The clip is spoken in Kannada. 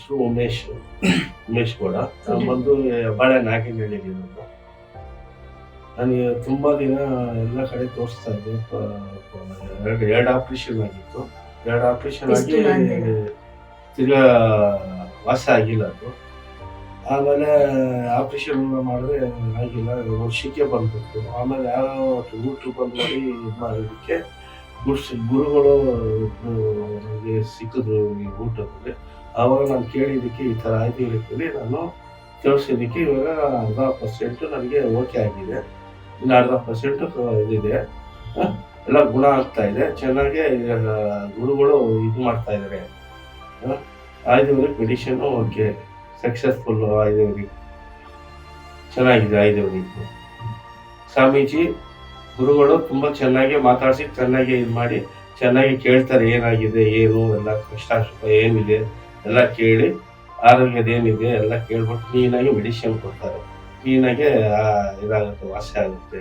ಹೆಸರು ಉಮೇಶ್ ಉಮೇಶ್ ಗೌಡ ನಾನು ಬಂದು ಹೆಬ್ಬಾಳೆ ನಾಗಿನಹಳ್ಳಿಗೆ ಇರೋದು ನನಗೆ ತುಂಬ ದಿನ ಎಲ್ಲ ಕಡೆ ತೋರಿಸ್ತಾ ಇದ್ದೆ. ಎರಡು ಎರಡು ಆಪ್ರೇಷನ್ ಆಗಿತ್ತು. ಎರಡು ಆಪ್ರೇಷನ್ ಆಗಿ ತಿರ್ಗ ವಾಸ ಆಗಿಲ್ಲ ಅದು. ಆಮೇಲೆ ಆಪ್ರೇಷನ್ ಮಾಡಿದ್ರೆ ಆಗಿಲ್ಲ. ವರ್ಷಕ್ಕೆ ಬಂದ್ಬಿಟ್ಟು ಆಮೇಲೆ ಯಾರೋ ಊಟಕ್ಕೆ ಬಂದು ಮಾಡಿ ಇದು ಮಾಡೋದಕ್ಕೆ ಗುರುಗಳು ಸಿಕ್ಕಿದ್ರು, ಈ ಊಟದಲ್ಲಿ ಆವಾಗ ನಾನು ಕೇಳಿದ್ದಕ್ಕೆ ಈ ಥರ ಆಯ್ತು ಹೇಳಿದ್ದಲ್ಲಿ ನಾನು ತೋರಿಸಿದ್ದಕ್ಕೆ ಇವಾಗ ಅರ್ಧ ಪರ್ಸೆಂಟು ನನಗೆ ಓಕೆ ಆಗಿದೆ. ಇನ್ನು ಅರ್ಧ ಪರ್ಸೆಂಟು ಇದಿದೆ. ಎಲ್ಲ ಗುಣ ಆಗ್ತಾ ಇದೆ. ಚೆನ್ನಾಗಿ ಗುರುಗಳು ಇದು ಮಾಡ್ತಾ ಇದ್ದಾರೆ ಆಯ್ದವ್ರಿಗೆ ಮೆಡಿಷನ್ನು ಓಕೆ ಸಕ್ಸಸ್ಫುಲ್ಲು ಆಯುರ್ವೇದಿಕ್. ಚೆನ್ನಾಗಿದೆ ಆಯುರ್ವೇದಿಕ್. ಸ್ವಾಮೀಜಿ, ಗುರುಗಳು ತುಂಬ ಚೆನ್ನಾಗಿ ಮಾತಾಡಿಸಿ, ಚೆನ್ನಾಗಿ ಇದು ಮಾಡಿ ಚೆನ್ನಾಗಿ ಕೇಳ್ತಾರೆ, ಏನಾಗಿದೆ, ಏನು, ಎಲ್ಲ ಕಷ್ಟ ಸುಖ ಏನಿದೆ, ಎಲ್ಲ ಕೇಳಿ ಆರೋಗ್ಯದ ಏನಿದೆ ಎಲ್ಲ ಕೇಳ್ಬಿಟ್ಟು ಕ್ಲೀನಾಗಿ ಮೆಡಿಸಿನ್ ಕೊಡ್ತಾರೆ. ಕ್ಲೀನಾಗೆ ಇದಾಗುತ್ತೆ, ವಾಸಿ ಆಗುತ್ತೆ.